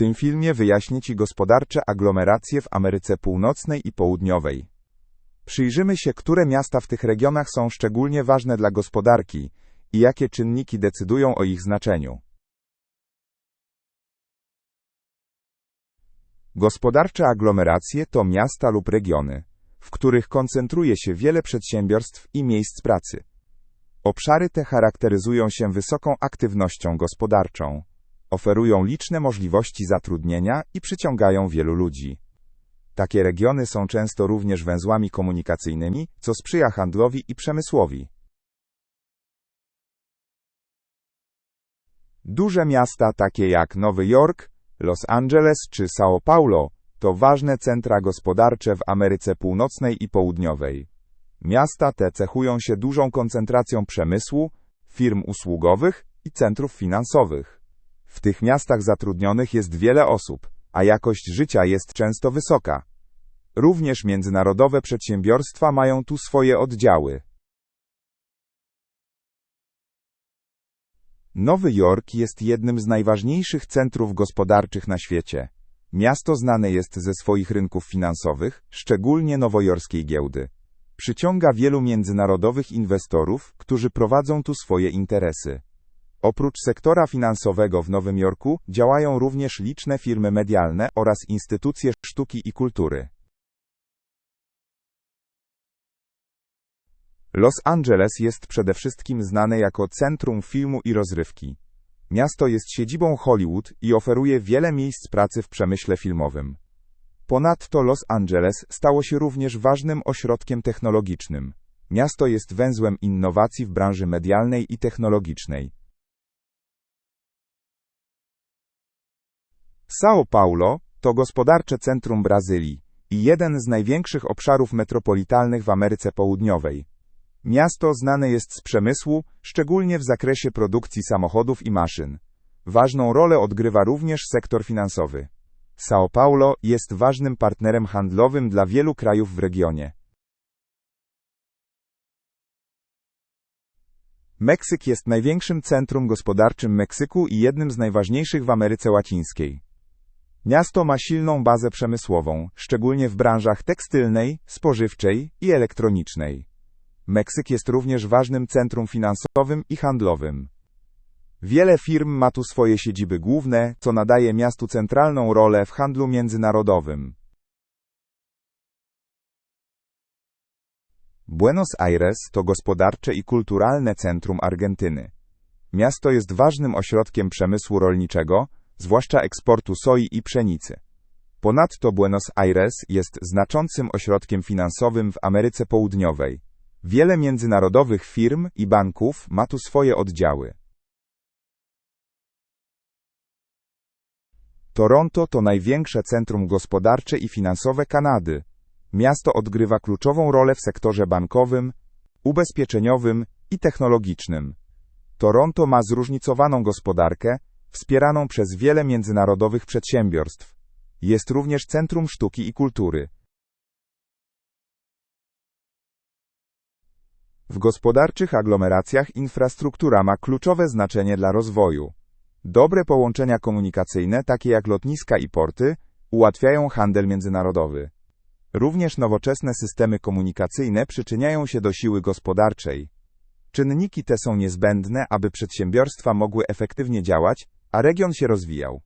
tym filmie wyjaśnię Ci gospodarcze aglomeracje w Ameryce Północnej i Południowej. Przyjrzymy się, które miasta w tych regionach są szczególnie ważne dla gospodarki i jakie czynniki decydują o ich znaczeniu. Gospodarcze aglomeracje to miasta lub regiony, w których koncentruje się wiele przedsiębiorstw i miejsc pracy. Obszary te charakteryzują się wysoką aktywnością gospodarczą, oferują liczne możliwości zatrudnienia i przyciągają wielu ludzi. Takie regiony są często również węzłami komunikacyjnymi, co sprzyja handlowi i przemysłowi. Duże miasta takie jak Nowy Jork, Los Angeles czy São Paulo to ważne centra gospodarcze w Ameryce Północnej i Południowej. Miasta te cechują się dużą koncentracją przemysłu, firm usługowych i centrów finansowych. W tych miastach zatrudnionych jest wiele osób, a jakość życia jest często wysoka. Również międzynarodowe przedsiębiorstwa mają tu swoje oddziały. Nowy Jork jest jednym z najważniejszych centrów gospodarczych na świecie. Miasto znane jest ze swoich rynków finansowych, szczególnie nowojorskiej giełdy. Przyciąga wielu międzynarodowych inwestorów, którzy prowadzą tu swoje interesy. Oprócz sektora finansowego w Nowym Jorku działają również liczne firmy medialne oraz instytucje sztuki i kultury. Los Angeles jest przede wszystkim znane jako centrum filmu i rozrywki. Miasto jest siedzibą Hollywood i oferuje wiele miejsc pracy w przemyśle filmowym. Ponadto Los Angeles stało się również ważnym ośrodkiem technologicznym. Miasto jest węzłem innowacji w branży medialnej i technologicznej. São Paulo to gospodarcze centrum Brazylii i jeden z największych obszarów metropolitalnych w Ameryce Południowej. Miasto znane jest z przemysłu, szczególnie w zakresie produkcji samochodów i maszyn. Ważną rolę odgrywa również sektor finansowy. São Paulo jest ważnym partnerem handlowym dla wielu krajów w regionie. Meksyk jest największym centrum gospodarczym Meksyku i jednym z najważniejszych w Ameryce Łacińskiej. Miasto ma silną bazę przemysłową, szczególnie w branżach tekstylnej, spożywczej i elektronicznej. Meksyk jest również ważnym centrum finansowym i handlowym. Wiele firm ma tu swoje siedziby główne, co nadaje miastu centralną rolę w handlu międzynarodowym. Buenos Aires to gospodarcze i kulturalne centrum Argentyny. Miasto jest ważnym ośrodkiem przemysłu rolniczego, zwłaszcza eksportu soi i pszenicy. Ponadto Buenos Aires jest znaczącym ośrodkiem finansowym w Ameryce Południowej. Wiele międzynarodowych firm i banków ma tu swoje oddziały. Toronto to największe centrum gospodarcze i finansowe Kanady. Miasto odgrywa kluczową rolę w sektorze bankowym, ubezpieczeniowym i technologicznym. Toronto ma zróżnicowaną gospodarkę, wspieraną przez wiele międzynarodowych przedsiębiorstw. Jest również centrum sztuki i kultury. W gospodarczych aglomeracjach infrastruktura ma kluczowe znaczenie dla rozwoju. Dobre połączenia komunikacyjne, takie jak lotniska i porty, ułatwiają handel międzynarodowy. Również nowoczesne systemy komunikacyjne przyczyniają się do siły gospodarczej. Czynniki te są niezbędne, aby przedsiębiorstwa mogły efektywnie działać, a region się rozwijał.